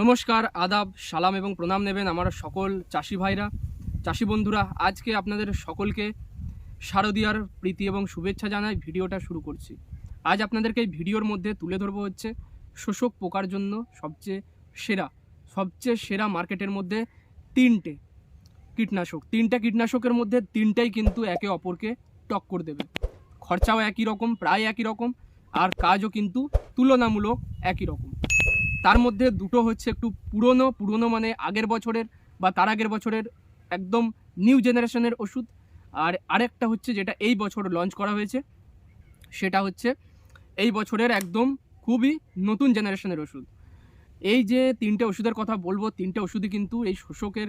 নমস্কার, আদাব, সালাম এবং প্রণাম নেবেন আমার সকল চাষি ভাইরা, চাষি বন্ধুরা। আজকে আপনাদের সকলকে শারদীয়ার প্রীতি এবং শুভেচ্ছা জানাই ভিডিওটা শুরু করছি। আজ আপনাদেরকে এই ভিডিওর মধ্যে তুলে ধরবো হচ্ছে শোষক পোকার জন্য সবচেয়ে সেরা সবচেয়ে সেরা মার্কেটের মধ্যে তিনটে কীটনাশক। তিনটে কীটনাশকের মধ্যে তিনটাই কিন্তু একে অপরকে টক করে দেবে। খরচাও একই রকম, প্রায় একই রকম, আর কাজও কিন্তু তুলনামূলক একই রকম। তার মধ্যে দুটো হচ্ছে একটু পুরনো পুরনো মানে আগের বছরের বা তার আগের বছরের একদম নিউ জেনারেশনের ওষুধ। আর আরেকটা হচ্ছে যেটা এই বছর লঞ্চ করা হয়েছে, সেটা হচ্ছে এই বছরের একদম খুবই নতুন জেনারেশনের ওষুধ। এই যে তিনটে ওষুধের কথা বলব, তিনটে ওষুধই কিন্তু এই শোষকের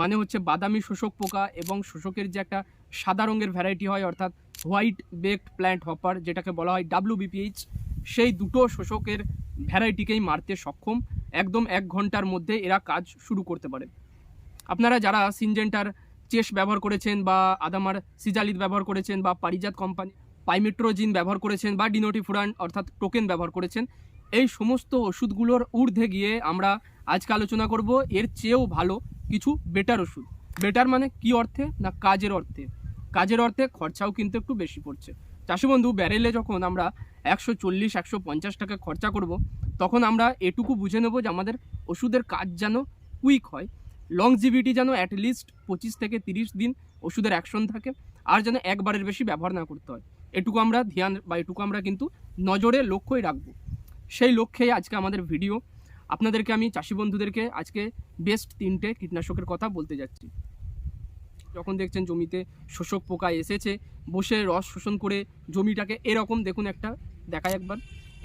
মানে হচ্ছে বাদামি শোষক পোকা এবং শোষকের যে একটা সাদা রঙের ভ্যারাইটি হয়, অর্থাৎ হোয়াইট বেকড প্ল্যান্ট হপার যেটাকে বলা হয় ডাব্লিউ বিপিএইচ সেই দুটো শোষকের ভ্যারাইটিকেই মারতে সক্ষম। একদম এক ঘণ্টার মধ্যে এরা কাজ শুরু করতে পারে। আপনারা যারা সিনজেন্টার চেস ব্যবহার করেছেন বা আদামার সিজালিত ব্যবহার করেছেন বা পারিজাত কোম্পানি পাইমেট্রোজিন ব্যবহার করেছেন বা ডিনোটিফুরান অর্থাৎ টোকেন ব্যবহার করেছেন, এই সমস্ত ওষুধগুলোর ঊর্ধ্বে গিয়ে আমরা আজকে আলোচনা করব। এর চেয়েও ভালো কিছু বেটার ওষুধ। বেটার মানে কি অর্থে না কাজের অর্থে? কাজের অর্থে খরচাও কিন্তু একটু বেশি পড়ছে। চাষি বন্ধু, ব্যারেলে যখন আমরা একশো চল্লিশ, একশো পঞ্চাশ টাকা খরচা করব, তখন আমরা এটুকু বুঝে নেব যে আমাদের ওষুধের কাজ যেন কুইক হয়। লং লংজিভিটি যেন অ্যাটলিস্ট পঁচিশ থেকে তিরিশ দিন ওষুধের অ্যাকশন থাকে, আর যেন একবারের বেশি ব্যবহার না করতে হয়। এটুকু আমরা ধ্যান বা এটুকু আমরা কিন্তু নজরে লক্ষ্যই রাখব। সেই লক্ষ্যেই আজকে আমাদের ভিডিও আপনাদেরকে আমি, চাষি বন্ধুদেরকে আজকে বেস্ট তিনটে কীটনাশকের কথা বলতে যাচ্ছি। যখন দেখছেন জমিতে শোষক পোকা এসেছে, বসে রস শোষণ করে জমিটাকে এরকম দেখুন একটা দেখায় একবার,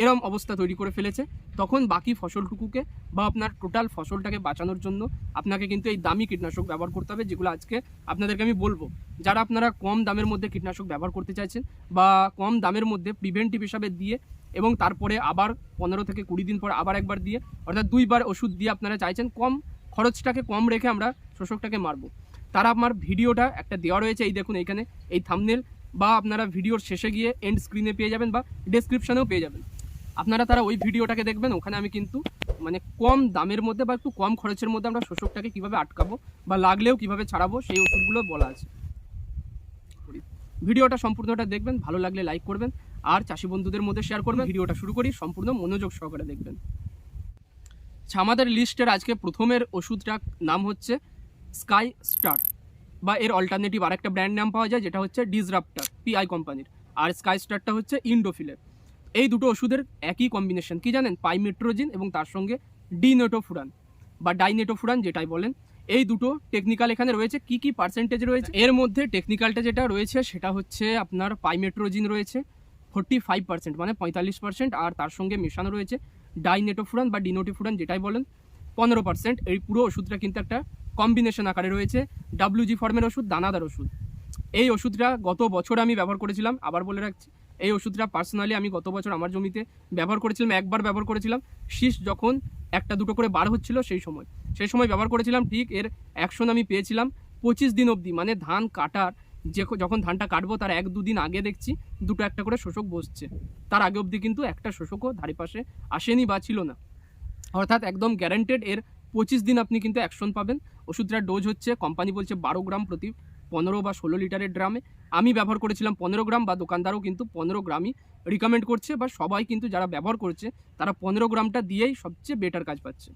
এরম অবস্থা তৈরি করে ফেলেছে। তখন বাকি ফসলটুকুকে বা আপনার টোটাল ফসলটাকে বাঁচানোর জন্য আপনাকে কিন্তু এই দামি কীটনাশক ব্যবহার করতে হবে, যেগুলো আজকে আপনাদেরকে আমি বলব। যারা আপনারা কম দামের মধ্যে কীটনাশক ব্যবহার করতে চাইছেন বা কম দামের মধ্যে প্রিভেন্টিভ হিসাবে দিয়ে এবং তারপরে আবার পনেরো থেকে কুড়ি দিন পর আবার একবার দিয়ে, অর্থাৎ দুইবার ওষুধ দিয়ে আপনারা চাইছেন, কম খরচটাকে কম রেখে আমরা শোষকটাকে মারবো। তারা আমার ভিডিওটা একটা দেওয়া রয়েছে, এই দেখুন এইখানে, এই থামনেল বা আপনারা ভিডিওর শেষে গিয়ে এন্ড স্ক্রিনে পেয়ে যাবেন বা ডেসক্রিপশনেও পেয়ে যাবেন। আপনারা তারা ওই ভিডিওটাকে দেখবেন, ওখানে আমি কিন্তু মানে কম দামের মধ্যে বা একটু কম খরচের মধ্যে আমরা শোষকটাকে কীভাবে আটকাবো বা লাগলেও কীভাবে ছাড়াবো, সেই ওষুধগুলো বলা আছে। ভিডিওটা সম্পূর্ণটা দেখবেন, ভালো লাগলে লাইক করবেন, আর চাষি বন্ধুদের মধ্যে শেয়ার করবেন। ভিডিওটা শুরু করি, সম্পূর্ণ মনোযোগ সহকারে দেখবেন। আমাদের লিস্টের আজকে প্রথমের ওষুধটার নাম হচ্ছে স্কাই স্টার বা এর অল্টারনেটিভ আর একটা ব্র্যান্ড নাম পাওয়া যায়, যেটা হচ্ছে ডিসরাপ্টার পিআই কোম্পানির আর স্কাই স্টারটা হচ্ছে ইন্ডোফিলের এই দুটো ওষুধের একই কম্বিনেশন কি জানেন? পাইমেট্রোজিন এবং তার সঙ্গে ডিনেটোফুরান বা ডাইনেটোফুরান যেটাই বলেন। এই দুটো টেকনিক্যাল এখানে রয়েছে। কি কি পার্সেন্টেজ রয়েছে? এর মধ্যে টেকনিক্যালটা যেটা রয়েছে, সেটা হচ্ছে আপনার পাইমেট্রোজিন রয়েছে ফোর্টি ফাইভ পার্সেন্ট মানে পঁয়তাল্লিশ পার্সেন্ট আর তার সঙ্গে মেশানো রয়েছে ডাইনেটোফুরান বা ডিনোটিফুরান যেটাই বলেন, পনেরো পার্সেন্ট এই পুরো ওষুধটা কিন্তু একটা কম্বিনেশন আকারে রয়েছে ডাব্লিউজি ফর্মের ওষুধ, দানাদার ওষুধ। এই ওষুধটা গত বছর আমি ব্যবহার করেছিলাম, আবার বলে রাখছি, এই ওষুধটা পার্সোনালি আমি গত বছর আমার জমিতে ব্যবহার করেছিলাম, একবার ব্যবহার করেছিলাম। শীষ যখন একটা দুটো করে বার হচ্ছিল সেই সময়। সেই সময় ব্যবহার করেছিলাম, ঠিক এর অ্যাকশন আমি পেয়েছিলাম পঁচিশ দিন অবধি মানে ধান কাটার যে যখন ধানটা কাটবো তার এক দুদিন আগে দেখছি দুটো একটা করে শোষক বসছে। তার আগে অবধি কিন্তু একটা শোষকও ধারে পাশে আসেনি বা ছিল না। অর্থাৎ একদম গ্যারান্টেড এর পঁচিশ দিন আপনি কিন্তু অ্যাকশন পাবেন। ওষুধটার ডোজ হচ্ছে কোম্পানি বলছে বারো গ্রাম প্রতি পনেরো বা ষোলো লিটারের ড্রামে আমি ব্যবহার করেছিলাম পনেরো গ্রাম বা দোকানদারও কিন্তু পনেরো গ্রামই রিকমেন্ড করছে, বা সবাই কিন্তু যারা ব্যবহার করছে, তারা পনেরো গ্রামটা দিয়েই সবচেয়ে বেটার কাজ পাচ্ছে।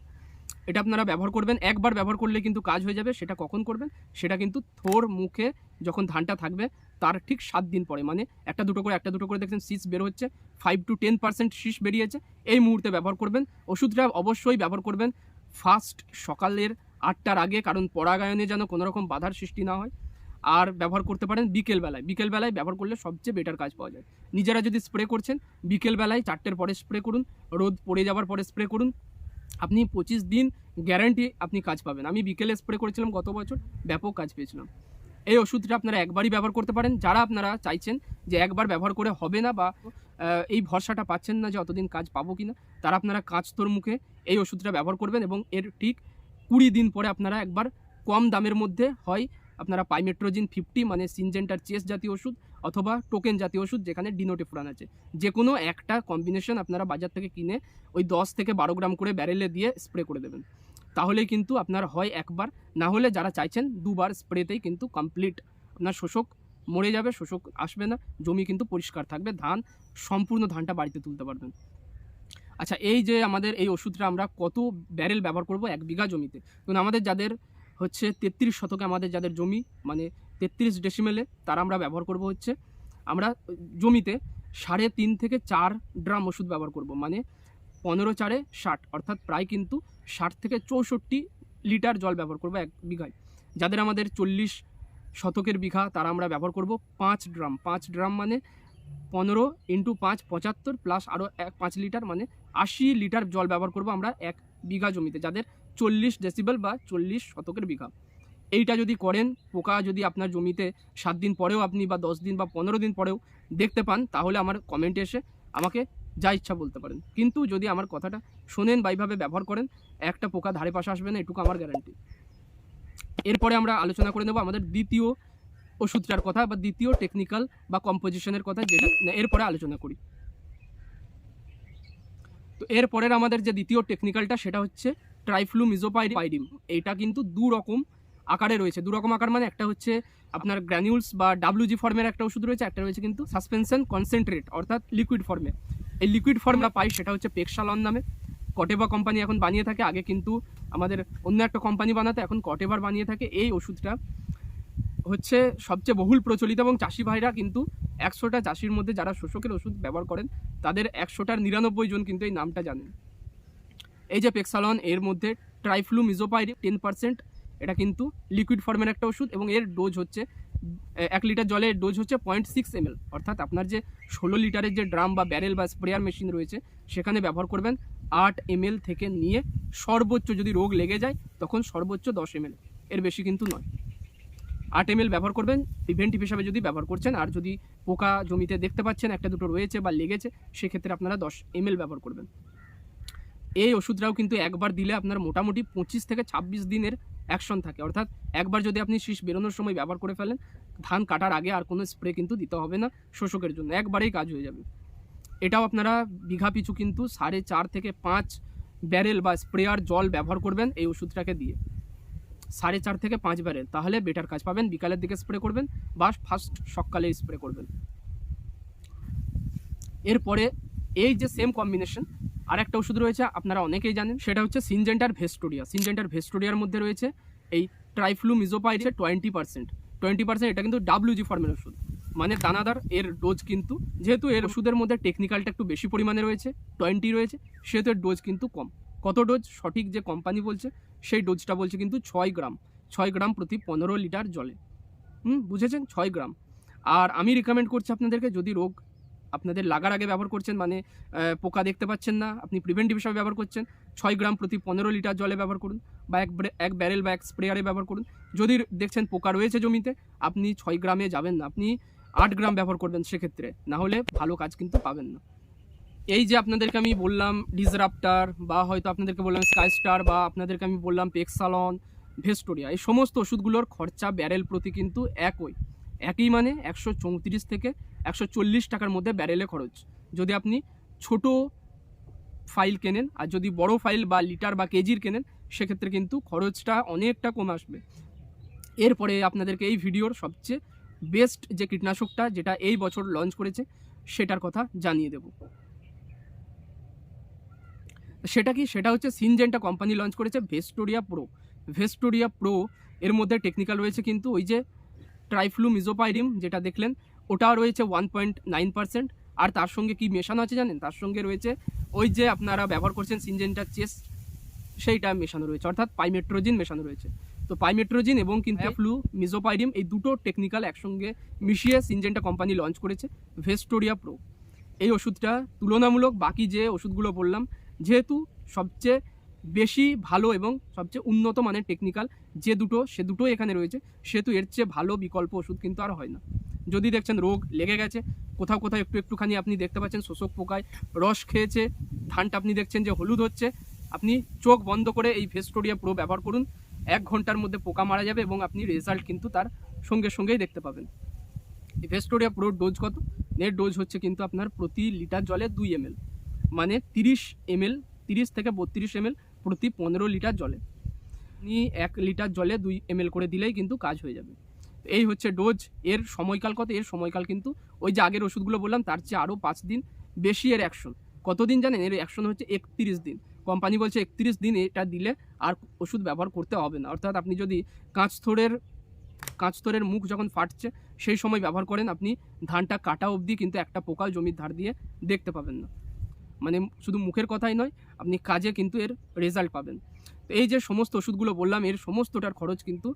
এটা আপনারা ব্যবহার করবেন। একবার ব্যবহার করলে কিন্তু কাজ হয়ে যাবে, সেটা কখন করবেন? সেটা কিন্তু থোর মুখে যখন ধানটা থাকবে, তার ঠিক সাত দিন পরে। মানে একটা দুটো করে, একটা দুটো করে দেখছেন শীষ বের হচ্ছে ফাইভ টু টেন পার্সেন্ট শীষ বেরিয়েছে। এই মুহূর্তে ব্যবহার করবেন। ওষুধটা অবশ্যই ব্যবহার করবেন। ফার্স্ট সকালের আটটার আগে, কারণ পরাগায়নে যেন কোনো রকম বাধার সৃষ্টি না হয়, আর ব্যবহার করতে পারেন বিকেলবেলায়। বিকেলবেলায় ব্যবহার করলে সবচেয়ে বেটার কাজ পাওয়া যায়। নিজেরা যদি স্প্রে করছেন, বিকেলবেলায় চারটের পরে স্প্রে করুন, রোদ পড়ে যাওয়ার পরে স্প্রে করুন, আপনি পঁচিশ দিন গ্যারান্টি আপনি কাজ পাবেন। আমি বিকেলে স্প্রে করেছিলাম গত বছর, ব্যাপক কাজ পেয়েছিলাম। এই ওষুধটা আপনারা একবারই ব্যবহার করতে পারেন। যারা আপনারা চাইছেন যে একবার ব্যবহার করে হবে না বা এই ভরসাটা পাচ্ছেন না যে অতদিন কাজ পাবো কিনা। তারা আপনারা কাঁচ তোর মুখে এই ওষুধটা ব্যবহার করবেন এবং এর ঠিক কুড়ি দিন পরে আপনারা একবার কম দামের মধ্যে হয় আপনারা পাইমেট্রোজিন ফিফটি মানে সিনজেন্টার চেস জাতীয় ওষুধ অথবা টোকেন জাতীয় ওষুধ যেখানে ডিনোটিফুরান আছে। যে কোনো একটা কম্বিনেশন আপনারা বাজার থেকে কিনে ওই দশ থেকে বারো গ্রাম করে ব্যারেলে দিয়ে স্প্রে করে দেবেন। তাহলেই কিন্তু আপনার হয় একবার, না হলে যারা চাইছেন দুবার স্প্রেতেই কিন্তু কমপ্লিট আপনার শোষক মরে যাবে, শোষক আসবে না, জমি কিন্তু পরিষ্কার থাকবে, ধান, সম্পূর্ণ ধানটা বাড়িতে তুলতে পারবেন। আচ্ছা এই যে আমাদের এই ওষুধটা আমরা কত ব্যারেল ব্যবহার করব এক বিঘা জমিতে? কারণ আমাদের যাদের হচ্ছে তেত্রিশ শতকে আমাদের যাদের জমি মানে তেত্রিশ ডেসিমেলে তারা আমরা ব্যবহার করব হচ্ছে, আমরা জমিতে সাড়ে তিন থেকে চার ড্রাম ওষুধ ব্যবহার করব মানে পনেরো চারে ষাট, অর্থাৎ প্রায় কিন্তু ষাট থেকে চৌষট্টি লিটার জল ব্যবহার করব এক বিঘায়। যাদের আমাদের চল্লিশ শতকের বিঘা তারা আমরা ব্যবহার করব পাঁচ ড্রাম। পাঁচ ড্রাম মানে পনেরো ইন্টু পাঁচ পঁচাত্তর প্লাস আরও এক, পাঁচ লিটার মানে আশি লিটার জল ব্যবহার করব আমরা এক বিঘা জমিতে, যাদের চল্লিশ ডেসিবেল বা চল্লিশ শতকের বিঘা। এইটা যদি করেন, পোকা যদি আপনার জমিতে সাত দিন পরেও আপনি বা দশ দিন বা পনেরো দিন পরেও দেখতে পান, তাহলে আমার কমেন্টে এসে আমাকে যা ইচ্ছা বলতে পারেন। কিন্তু যদি আমার কথাটা শোনেন বা এইভাবে ব্যবহার করেন, একটা পোকা ধারে পাশে আসবে না, এটুকু আমার গ্যারান্টি এরপরে আমরা আলোচনা করে নেব আমাদের দ্বিতীয় ওষুধটার কথা বা দ্বিতীয় টেকনিক্যাল বা কম্পোজিশনের কথা যেটা এরপরে আলোচনা করি। তো এরপরের আমাদের যে দ্বিতীয় টেকনিক্যালটা সেটা হচ্ছে ট্রাইফ্লু মিজোপাইডিম এইটা কিন্তু দু রকম আকারে রয়েছে। দু রকম আকার মানে একটা হচ্ছে আপনার গ্র্যানিউলস বা ডাব্লিউজি ফর্মের একটা ওষুধ রয়েছে, একটা রয়েছে কিন্তু সাসপেনশন কনসেন্ট্রেট অর্থাৎ লিকুইড ফর্মে এই লিকুইড ফর্মটা পাই সেটা হচ্ছে পেক্সালন নামে। কটেবা কোম্পানি এখন বানিয়ে থাকে। আগে কিন্তু আমাদের অন্য একটা কোম্পানি বানাতে, এখন কটেবার বানিয়ে থাকে। এই ওষুধটা হচ্ছে সবচেয়ে বহুল প্রচলিত এবং চাষি ভাইরা কিন্তু একশোটা চাষির মধ্যে যারা শোষকের ওষুধ ব্যবহার করেন, তাদের একশোটার নিরানব্বই জন কিন্তু এই নামটা জানেন। এই যে পেক্সালন এর মধ্যে ট্রাইফ্লু মিজোপাইড টেন পার্সেন্ট এটা কিন্তু লিকুইড ফর্মের একটা ওষুধ এবং এর ডোজ হচ্ছে, এক লিটার জলের ডোজ হচ্ছে পয়েন্ট সিক্স এম অর্থাৎ আপনার যে ষোলো লিটারের যে ড্রাম বা ব্যারেল বা স্প্রেয়ার মেশিন রয়েছে, সেখানে ব্যবহার করবেন। আট এম থেকে নিয়ে সর্বোচ্চ যদি রোগ লেগে যায়, তখন সর্বোচ্চ দশ এম এর বেশি কিন্তু নয়। আট এম ব্যবহার করবেন, প্রিভেন্টিভ হিসাবে যদি ব্যবহার করছেন, আর যদি পোকা জমিতে দেখতে পাচ্ছেন একটা দুটো রয়েছে বা লেগেছে, সেক্ষেত্রে আপনারা দশ এম ব্যবহার করবেন। এই ওষুধটাও কিন্তু একবার দিলে আপনার মোটামুটি পঁচিশ থেকে ছাব্বিশ দিনের অ্যাকশন থাকে। অর্থাৎ একবার যদি আপনি শীষ বেরোনোর সময় ব্যবহার করে ফেলেন, ধান কাটার আগে আর কোনো স্প্রে কিন্তু দিতে হবে না শোষকের জন্য। একবারেই কাজ হয়ে যাবে। এটাও আপনারা বিঘা পিছু কিন্তু সাড়ে চার থেকে পাঁচ ব্যারেল বা স্প্রেয়ার জল ব্যবহার করবেন এই ওষুধটাকে দিয়ে। সাড়ে চার থেকে পাঁচ ব্যারেল তাহলে বেটার কাজ পাবেন। বিকালের দিকে স্প্রে করবেন বা ফার্স্ট সকালে স্প্রে করবেন। এরপরে এই যে সেম কম্বিনেশন আর একটা ওষুধ রয়েছে, আপনারা অনেকেই জানেন, সেটা হচ্ছে সিনজেন্টার ভেস্টোরিয়া সিনজেন্টার ভেস্টোরিয়ার মধ্যে রয়েছে এই ট্রাইফ্লু মিজোপাইডে টোয়েন্টি পার্সেন্ট টোয়েন্টি পার্সেন্ট এটা কিন্তু ডাব্লিউজি ফর্মের ওষুধ। মানে দানাদার, এর ডোজ কিন্তু, যেহেতু এর ওষুধের মধ্যে টেকনিক্যালটা একটু বেশি পরিমাণে রয়েছে টোয়েন্টি রয়েছে, সেহেতু এর ডোজ কিন্তু কম। কত ডোজ সঠিক যে কোম্পানি বলছে, সেই ডোজটা বলছে কিন্তু ছয় গ্রাম। ছয় গ্রাম প্রতি পনেরো লিটার জলে। হুম, বুঝেছেন? ছয় গ্রাম। আর আমি রিকমেন্ড করছি আপনাদেরকে, যদি রোগ আপনাদের লাগার আগে ব্যবহার করছেন মানে পোকা দেখতে পাচ্ছেন না, আপনি প্রিভেন্টিভ হিসাবে ব্যবহার করছেন, ছয় গ্রাম প্রতি পনেরো লিটার জলে ব্যবহার করুন, বা এক এক ব্যারেল বা এক স্প্রেয়ারে ব্যবহার করুন। যদি দেখছেন পোকা রয়েছে জমিতে, আপনি ছয় গ্রামে যাবেন না। আপনি আট গ্রাম ব্যবহার করবেন সেক্ষেত্রে। না হলে ভালো কাজ কিন্তু পাবেন না। এই যে আপনাদেরকে আমি বললাম ডিসরাপ্টার বা হয়তো আপনাদেরকে বললাম স্কাই স্টার বা আপনাদেরকে আমি বললাম পেক্সালন ভেস্টোরিয়া এই সমস্ত ওষুধগুলোর খরচা ব্যারেল প্রতি কিন্তু একই। একই মানে একশো চৌত্রিশ থেকে একশো চল্লিশ টাকার মধ্যে ব্যারেলে খরচ। যদি আপনি ছোট ফাইল কেনেন আর যদি বড় ফাইল বা লিটার বা কেজির কেনেন, সেক্ষেত্রে কিন্তু খরচটা অনেকটা কম আসবে। এরপরে আপনাদেরকে এই ভিডিওর সবচেয়ে বেস্ট যে কীটনাশকটা যেটা এই বছর লঞ্চ করেছে, সেটার কথা জানিয়ে দেব। সেটা কি? সেটা হচ্ছে সিনজেন্টা কোম্পানি লঞ্চ করেছে ভেস্টোরিয়া প্রো ভেস্টোরিয়া প্রো এর মধ্যে টেকনিক্যাল রয়েছে কিন্তু ওই যে ট্রাইফ্লু মিজোপাইডিম যেটা দেখলেন, ওটাও রয়েছে ওয়ান পয়েন্ট নাইন পার্সেন্ট আর তার সঙ্গে কি মেশানো আছে জানেন? তার সঙ্গে রয়েছে ওই যে আপনারা ব্যবহার করছেন সিনজেন্টার চেস সেইটা মেশানো রয়েছে। অর্থাৎ পাইমেট্রোজিন মেশানো রয়েছে। তো পাইমেট্রোজিন এবং কিন্তু ফ্লু মিজোপাইডিম এই দুটো টেকনিক্যাল একসঙ্গে মিশিয়ে সিনজেন্টা কোম্পানি লঞ্চ করেছে ভেস্টোরিয়া প্রো এই ওষুধটা তুলনামূলক বাকি যে ওষুধগুলো বললাম যেহেতু সবচেয়ে বেশি ভালো এবং সবচেয়ে উন্নত মানের টেকনিক্যাল যে দুটো সে দুটোই এখানে রয়েছে সেহেতু এর চেয়ে ভালো বিকল্প ওষুধ কিন্তু আর হয় না। যদি দেখছেন রোগ লেগে গেছে কোথাও কোথাও একটু একটুখানি আপনি দেখতে পাচ্ছেন শোষক পোকায় রস খেয়েছে ধানটা আপনি দেখছেন যে হলুদ হচ্ছে আপনি চোখ বন্ধ করে এই ভেস্টোরিয়া প্রো ব্যবহার করুন। এক ঘণ্টার মধ্যে পোকা মারা যাবে এবং আপনি রেজাল্ট কিন্তু তার সঙ্গে সঙ্গেই দেখতে পাবেন। ভেস্টোরিয়া প্রোর ডোজ কত? নেট ডোজ হচ্ছে কিন্তু আপনার প্রতি লিটার জলে দুই এম মানে তিরিশ এম এল তিরিশ থেকে বত্রিশ এম প্রতি পনেরো লিটার জলে। আপনি এক লিটার জলে দুই এম করে দিলেই কিন্তু কাজ হয়ে যাবে। এই হচ্ছে ডোজ এর সময়কাল কত? এর সময়কাল কিন্তু ওই যে আগের ওষুধগুলো বললাম, তার চেয়ে আরও পাঁচ দিন বেশি এর অ্যাকশন কতদিন জানেন? এর অ্যাকশন হচ্ছে একত্রিশ দিন। কোম্পানি বলছে একত্রিশ দিন এটা দিলে আর ওষুধ ব্যবহার করতে হবে না। অর্থাৎ আপনি যদি কাঁচথোড়ের কাঁচথোড়ের মুখ যখন ফাটছে, সেই সময় ব্যবহার করেন, আপনি ধানটা কাটা অবধি কিন্তু একটা পোকাল জমির ধার দিয়ে দেখতে পাবেন না। মানে শুধু মুখের কথাই নয়, আপনি কাজে কিন্তু এর রেজাল্ট পাবেন। তো এই যে সমস্ত ওষুধগুলো বললাম, এর সমস্তটার খরচ কিন্তু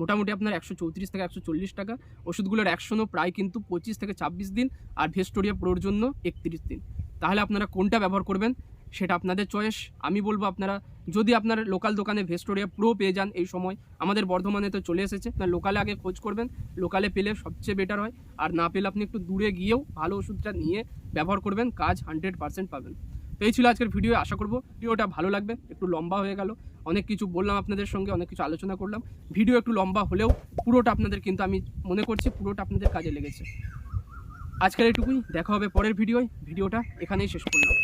মোটামুটি আপনার একশো চৌত্রিশ থেকে একশো চল্লিশ টাকা। ওষুধগুলোর অ্যাকশনও প্রায় কিন্তু পঁচিশ থেকে ছাব্বিশ দিন আর ভেস্টোরিয়া প্রোর জন্য একত্রিশ দিন। তাহলে আপনারা কোনটা ব্যবহার করবেন? সেটা আপনাদের চয়েস আমি বলব আপনারা, যদি আপনার লোকাল দোকানে ভেস্টোরিয়া প্রো পেয়ে যান এই সময়, আমাদের বর্ধমানে তো চলে এসেছে আপনার লোকালে আগে খোঁজ করবেন লোকালে পেলে সবচেয়ে বেটার হয়। আর না পেলে আপনি একটু দূরে গিয়েও ভালো ওষুধটা নিয়ে ব্যবহার করবেন, কাজ হান্ড্রেড পার্সেন্ট পাবেন। তো এই ছিল আজকের ভিডিও আশা করব ভিডিওটা ভালো লাগবে, একটু লম্বা হয়ে গেল। অনেক কিছু বললাম আপনাদের সঙ্গে, অনেক কিছু আলোচনা করলাম। ভিডিও একটু লম্বা হলেও পুরোটা আপনাদের কিন্তু আমি মনে করছি, পুরোটা আপনাদের কাজে লেগেছে। আজকের এটুকুই দেখা হবে পরের ভিডিওয় ভিডিওটা এখানেই শেষ করলাম।